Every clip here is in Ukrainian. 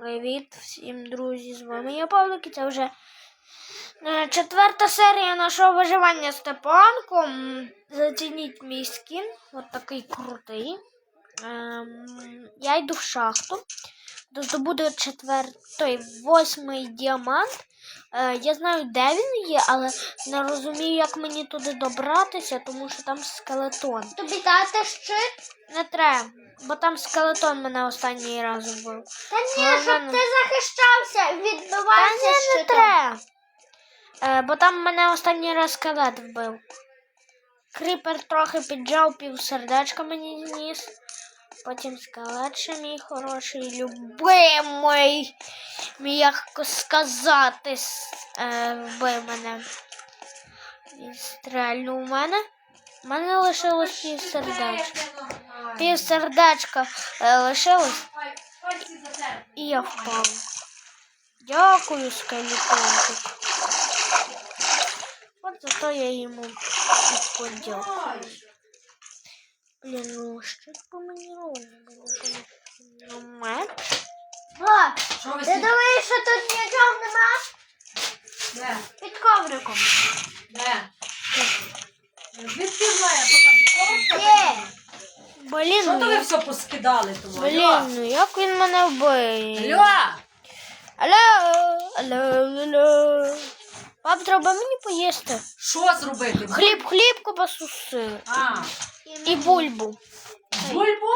Привіт всім, друзі! З вами я Павлик і це вже е, четверта серія нашого виживання Степанком. Зацініть мій скін, от такий крутий. Ем, я йду в шахту. Здобуду четвертий, восьмий діамант. Е, я знаю, де він є, але не розумію, як мені туди добратися, тому що там скелетон. Тобі дати щит? Не треба, бо там скелетон мене останній раз вбив. Та ні, щоб ти захищався, Та ні, не треба. Е, бо там мене останній раз скелет вбив. Кріпер трохи піджав, пів сердечка мені зніс. Потім скелет ще мій хороший, любимий, м'яко сказати, е, вбив мене. І стрельнув у мене. У мене лишилось пів сердечка. Пів сердечка е, лишилось, і я впав. Дякую, скелетончик. От зато я йому подякую. Блін, ну що ж по мені робить? О, ти думаєш, що тут нічого нема? Де? Під ковриком. Де? Звідки знає, що там пішло? Є. Блін, Що то ну, ви все поскидали того? блін, ну як він мене вбив? Алло! Алло, алло, алло. Пап, треба мені поїсти. Що зробити? Хліб, хлібку посуси. А, І бульбу. бульбу?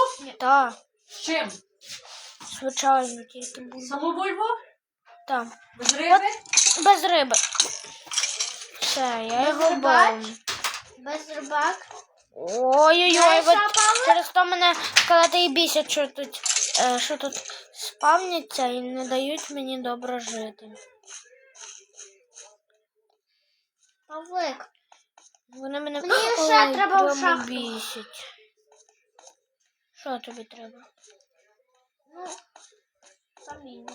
Так, З чим? звичайно, тільки бульбу. Саму бульбу? Так. Без риби? Без риби. Все, я Без його рибак? бив. Без рибак. Ой-ой-ой, Знаєш, от через то мене скелети і бісять, що тут, е, що тут спавняться і не дають мені добре жити. Павлик. Вони мене Мені ще ой, треба в шахту. бісять. Що тобі треба? Ну, камінь.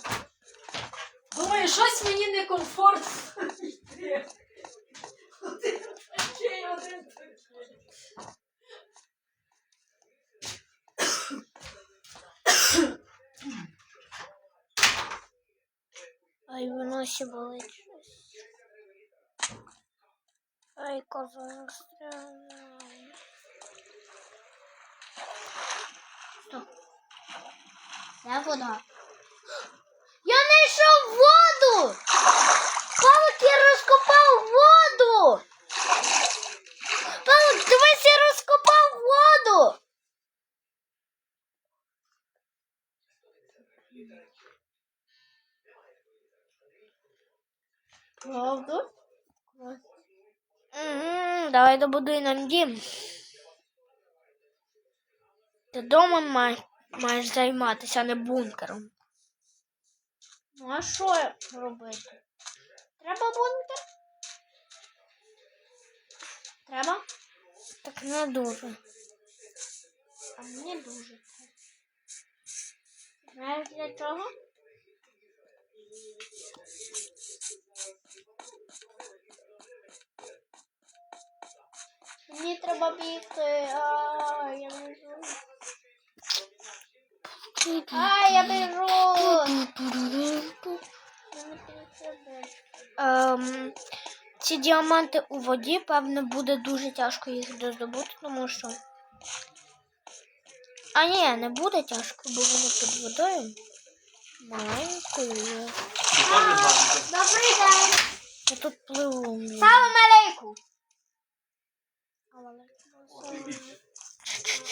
Думаю, щось мені некомфортно. Один Носі болить щось. Ай, коза застряла. Де вода? Я знайшов воду! Павлик, я розкопав воду! Павлик, дивись, я розкопав воду! Правда? Мгм, Давай добудуй нам дім. Ти дома май, маєш займатися, а не бункером. Ну а що робити? Треба бункер? Треба? Так не дуже. А мені дуже. Знаєш для чого? Мені треба бігти. А, я біжу. А, я біжу. Ем, ці діаманти у воді, певно, буде дуже тяжко їх доздобути, тому що. А ні, не буде тяжко, бо вони під водою. Маленькою. Добрий день. Я тут пливу. Салам алейку.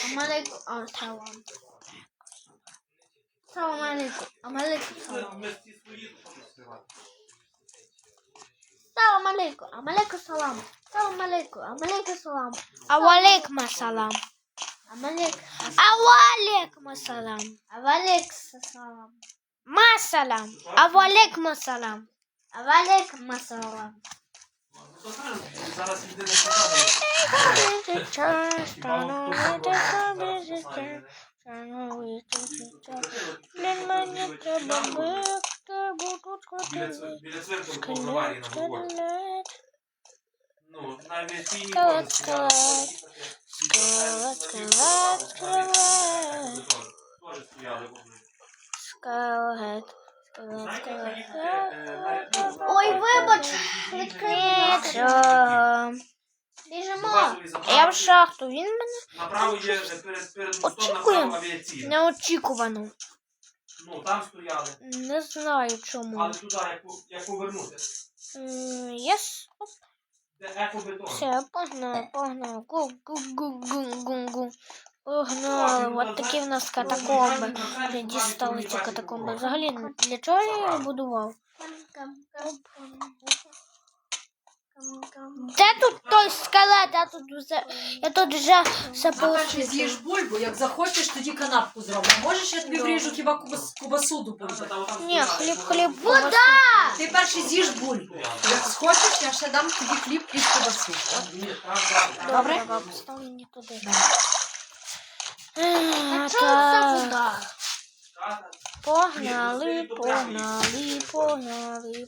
Амалейку. А, салам. Салам алейку. Амалейку салам. Салам алейку. Амалейку салам. Салам алейку. Амалейку салам. Авалейк масалам. Амалейк. Авалейк масалам. Авалейк салам. Масалам. Авалейк масалам. Авалейк масалам. Зараз людина сказала, Блін, мені треба бігти, бо тут біля, котили. цвер- біля цвинтару по аварії на говор. Скелет, Ну, навіть Скелет, ніколи скелет. скелет, скелет, скелет. Теж Ой, вибач, ну, Біжимо. Я в шахту, він мене Направо є перед, перед мостом авіаційна. неочікувано. Ну, там стояли. Не знаю чому. Але туди, як, як повернути. Єс. Де екобетон. Все, погнали, погнали. Гу, Погнали. От такі в нас катакомби. Вже дістали ці катакомби. Взагалі, для чого я їх будував? Де тут той скелет? Я тут вже, я тут вже все Перше з'їж бульбу, як захочеш, тоді канапку зроблю. Можеш, я тобі вріжу хіба кубас, кубасу до бульби. Ні, хліб, хліб. Вода! Ти перше з'їж бульбу. Як схочеш, я ще дам тобі хліб і кубасу. Добре, Добре? поставлю не туди. А Е, чого це так. вода? Тата, Погнали, погнали, погнали, погнали.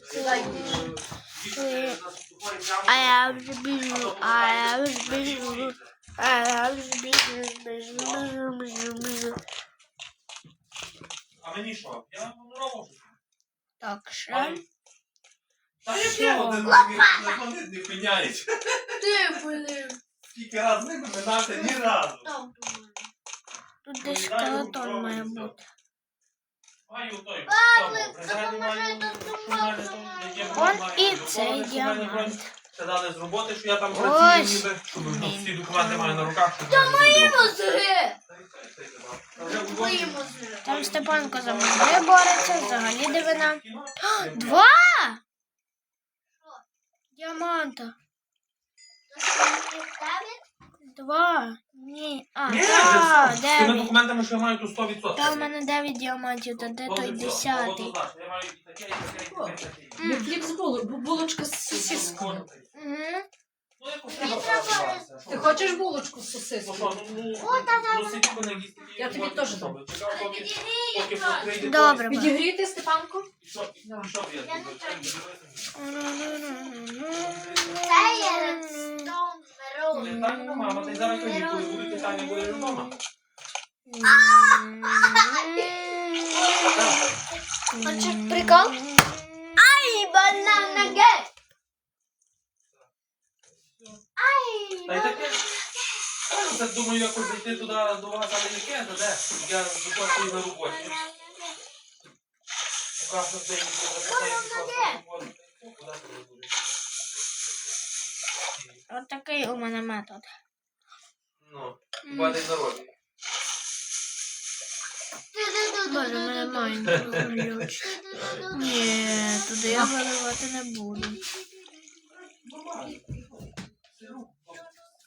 А я вже біжу, а я вже біжу. А я вже біжу, біжу, біжу, біжу, біжу. А мені що? Я не робив. Так, ще. Та я ще один не- вони не пиняють. Ти, блин. Скільки раз з ними минати ні разу. Тут десь скелетон має бути. Павлик, допоможи Он і цей діамант. Сказали з роботи, що я там працюю, ніби, щоб всі документи маю на руках. Та мої мозги! Там Степанко за мозги бореться, взагалі дивина. Два! Діаманта. Ставить? Два. Ні. А, Ні, та. З тими дев'ять. документами, що я маю, ту 100%. Та в мене дев'ять діамантів, та де той десятий? Я маю і таке, і таке, і таке, і таке. Хліб з було, булочка з сосискою. Ну, якось треба треба працюватися. Ти хочеш булочку з Ну, сосискою? ну, ну, О, ну, сидіть вони їсти. Я тобі теж дам. Чекав, поки- поки Добре. Підігріти, Степанко? Що- що б я Я не зробив? Це є редстоун Не так, ну, мама, ти зараз тоді, коли будуть питання, будеш вдома. Хочеш прикол? Ай, банана гет! Ай, Та й таке. Я так думаю, якось зайти туди до вас, але не кенда, де? Я запрошую на роботі. Покажу, де. Куди ти будеш? От такий у мене метод. Ну, хіба день народження. Боже, мене маленький. Ні, туди я виливати не буду. Нормально.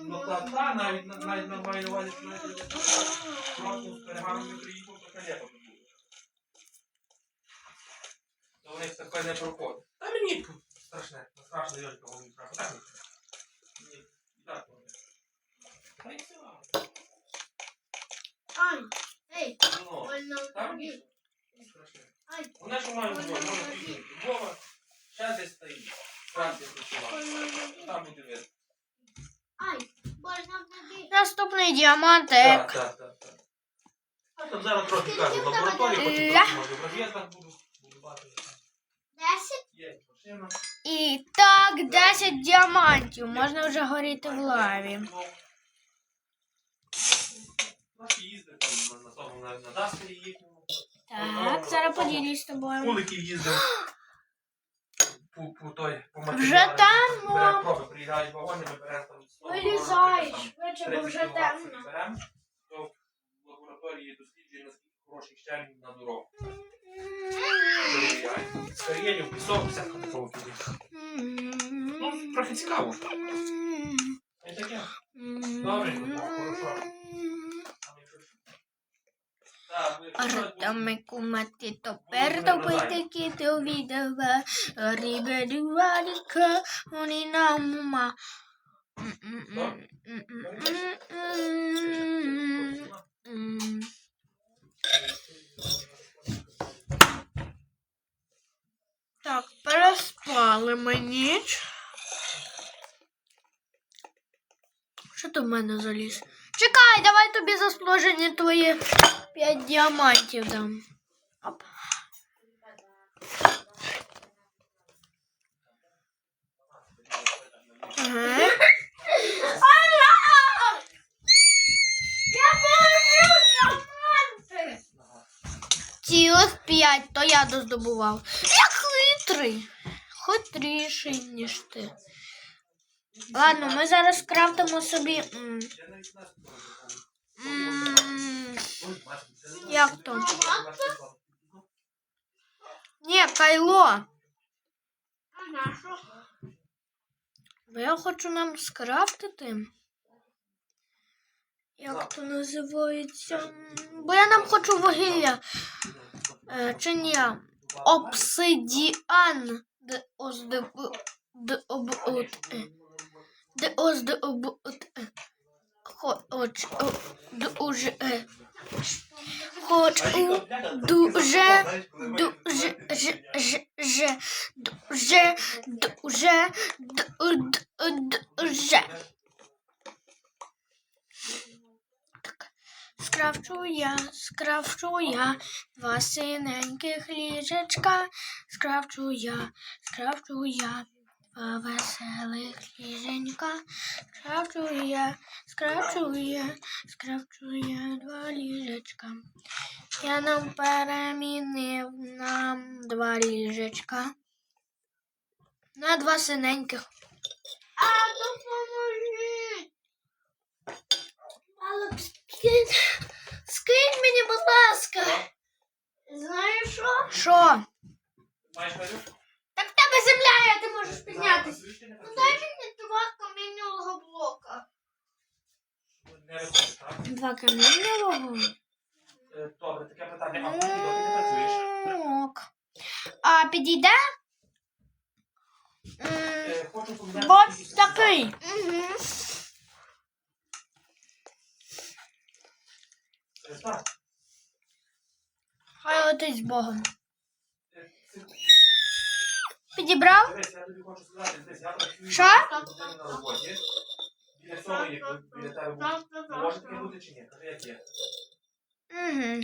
Ну та, та навіть на- навіть на маю увазі, що навіть просто з перегаром не приїхав, то калєпа буде. То у них таке не проходить. Та мені страшне, страшно Йолька, мені страшно. Мені. Ні, і так воно. Та й все. Ай, ей, Ну, больно там страшне. Ай, Вони що мають бути, може піти. Вова, ще десь стоїть. Франція працювала. больно Там буде видно. Ай, больно тобі. Наступний діамантик. Так, так, так, так. А там зараз трохи кажу, в лабораторії, потім Ля. трохи, може в роз'їздах буду. Буду бачити. Десять? Є машина. І так, 10 діамантів. Можна вже горіти в лаві. Трохи їздив там на- на тому, на, на Дастері їхньому. Так, зараз поділюсь з тобою. Куликів їздив. По, по той, по. Вже темно. Бере проби, приїжджають вагони, ми беремо там. Ну, Вилізай, швидше, бо вже темно. Беремо до лабораторії досліджує, наскільки хороших щель на дорогу. Переїдемо в пісок, всяко такого піде. Ну, трохи цікаво. Не таке. Добре, ну, хорошо. Артамику мати тепер ну, добити кіти увідала, рібе діваліка, вони нам ума. Так, переспали ми ніч. Що ти в мене заліз? Чекай, давай тобі заслужені твої п'ять діамантів дам. Оп. Ага. Цілих п'ять, то я доздобував. Я хитрий. Хитріший, ніж ти. Ладно, ми зараз крафтимо собі. м, Як то? Ні, кайло. Бо я хочу нам скрафтити. Як то називається? Бо я нам хочу вугілля. Е, чи ні? Обсидіан. Де ос де об от е. Де ос де об от е. Дуже дуже ж ж дуже дуже дуже. Так. Скрафчу я, скрафчу я два синеньких ліжечка. Скрафчу я, скрафчу я два веселих ліженька. Скрафчу я, скрафчу я, скрафчу я два ліжечка. Я нам перемінив нам два ліжечка. На два синеньких. А допоможіть. Але скинь, скинь мені, будь ласка. Знаєш що? Що? Маєш? Так в тебе земля, є, ти можеш піднятися. Ну дай мені два камінного блока. Два камінного? Е, Добре, таке питання. А не працюєш? Ок. А підійде? М, Е, Хочу. От такий. Угу. Е, Так. Хай летить з Богом. Підібрав? Дивись, я тобі хочу сказати, дивись, я працюю Що? на роботі. Біля цього, як біля тебе буде. Може таке бути чи ні? Кажи, як є. Угу.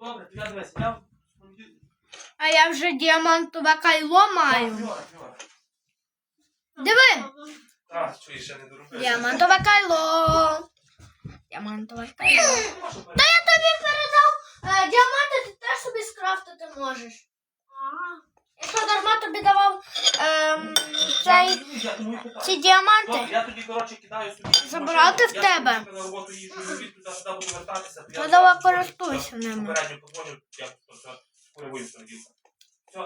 Добре, то я дивись, я... А я вже діамантове кайло маю. Фьора, Фьора. Диви! Так, чуєш, не доробив. Діамантове кайло. Діамантове кайло. Та я тобі передав е, діаманти, ти теж собі скрафтити можеш. Я що дарма тобі давав ем, цей, ці діаманти? Я тоді, коротше, кидаю собі. Забрати машину. в тебе. Я на роботу їжджу туди сюди буду вертатися. Ну, давай користуйся ними. Попередньо подзвоню, я то все що надівся.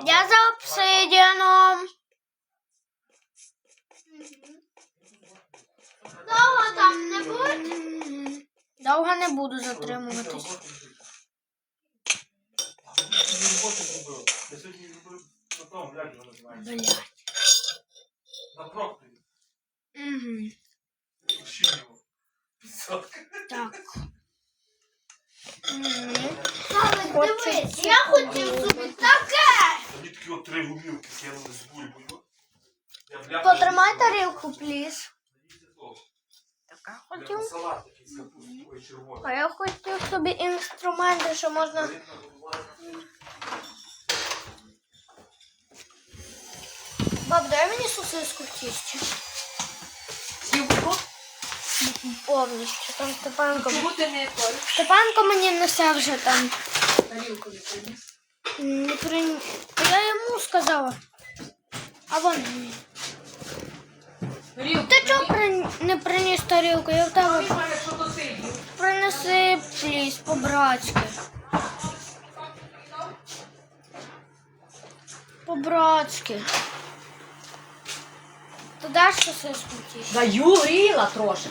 Я за тарілку, пліз. Так, а Бляха, хотів. Салат такий з капустою червоною. А я хотів собі інструменти, що можна. Баб, дай мені сосиску в тісті. Сівку? Повністю. Там Степанко. Чому ти не той? Степанко мені несе вже там. Тарілку не приніс? Не при... Я йому сказала. А вон. мені. Тарілку Ти чого при... не приніс тарілку? Я в тебе принеси пліс по-братськи. По-братськи. Ти даш сосиску тісті? Даю гріла трошки.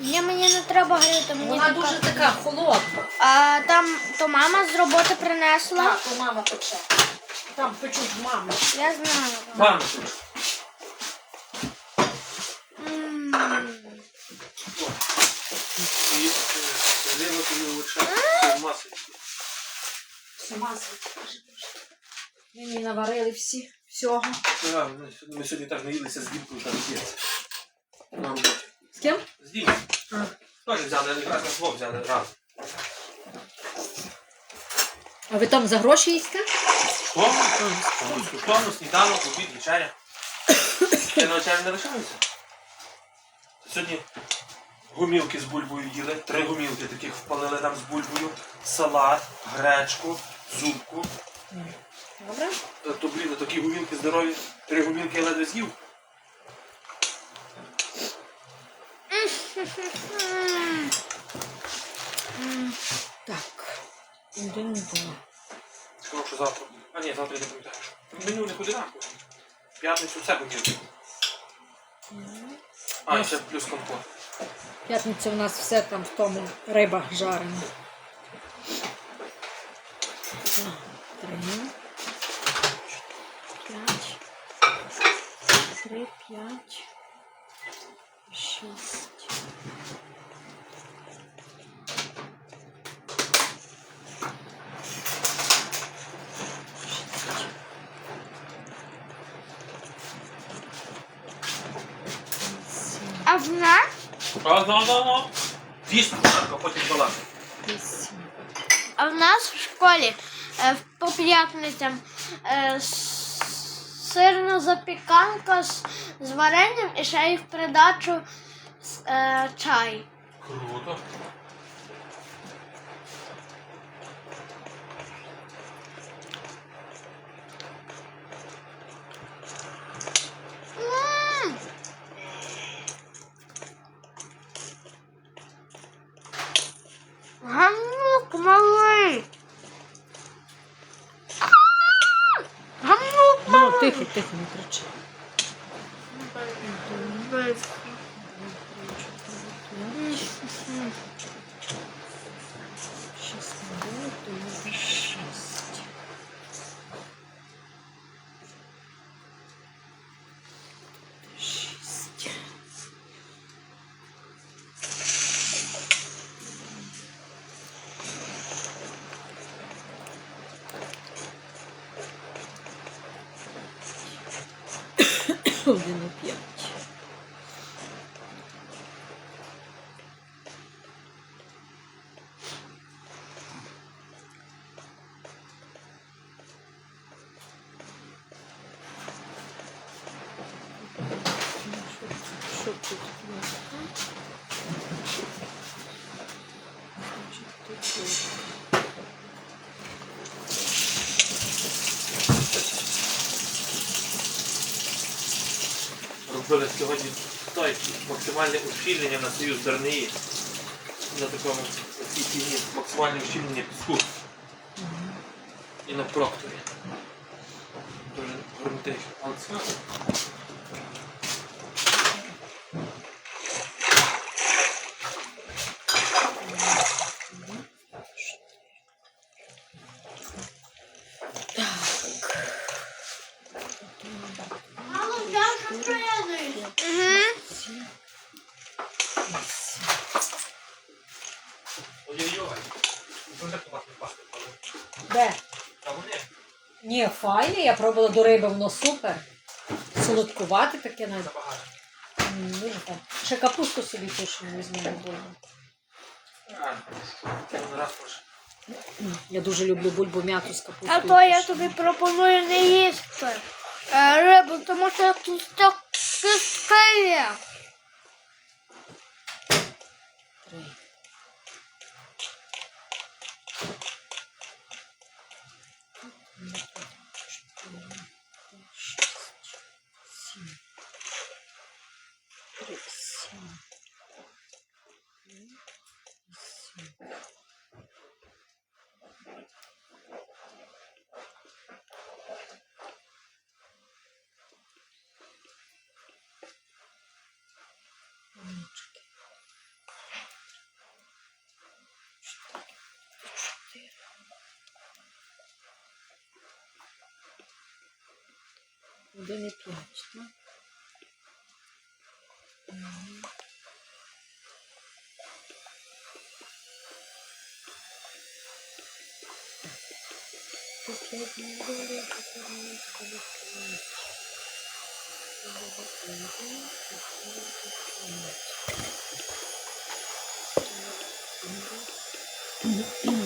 Ні, мені не треба гріти, мені Вона дуже така холодна. А там то мама з роботи принесла. Так, то мама пече. Там печуть мами. Я знаю. Мама. і зелено тобі лучше маси. Все масло. Мені наварили всі. Всього. Да, ми сьогодні- так наїлися з дімкою, там є. На роботі. З ким? З дімкою. Теж взяли, якраз на двох взяли раз. А ви там за гроші їсте? Що? Безкоштовно, сніданок, обід, вечеря. Ти на вечерю не лишилися? Сьогодні гумілки з бульбою їли. Три гумілки таких впалили нам з бульбою. Салат, гречку, зубку. Добре. Та То, блін, такі гумілки здорові. Три гумілки я ледве з'їв. Так. Один, два. Сказав, що завтра. А ні, завтра не пам'ятаю. що. Меню не одинаково. П'ятницю все гумілки. А, і ще плюс компот. П'ятниця у нас все там в тому риба жарена. Два, Три. П'ять. Три, п'ять. Шість. Сім, А в нас А, ну, ну, ну. Дійсно, а потім баланс. вісім. А в нас в школі по п'ятницям е, сирна запіканка з, з варенням і ще й в придачу е, чай. Круто. Не кричи. малий. Шість народу, то тут. Робили сьогодні той, максимальне ущільнення на союз ЗРНІ. На такому цій максимальне ущільнення піску. І на прокторі. Дуже герметично. Але це Мало взяв, що приєднуєш. Сім, Ой-ой-ой. Де? Та вони. Ні, файне, я пробувала до риби, воно супер. Солодкувати таке навіть. Забагато. М, Дуже так. Ще капусту собі тушену візьмемо було. А, один раз може. Я дуже люблю бульбу м'яту з А капустою. то я тобі пропоную не їсти е, рибу, тому що тут так кістки є. Один і п'ять, так? Два. Ну,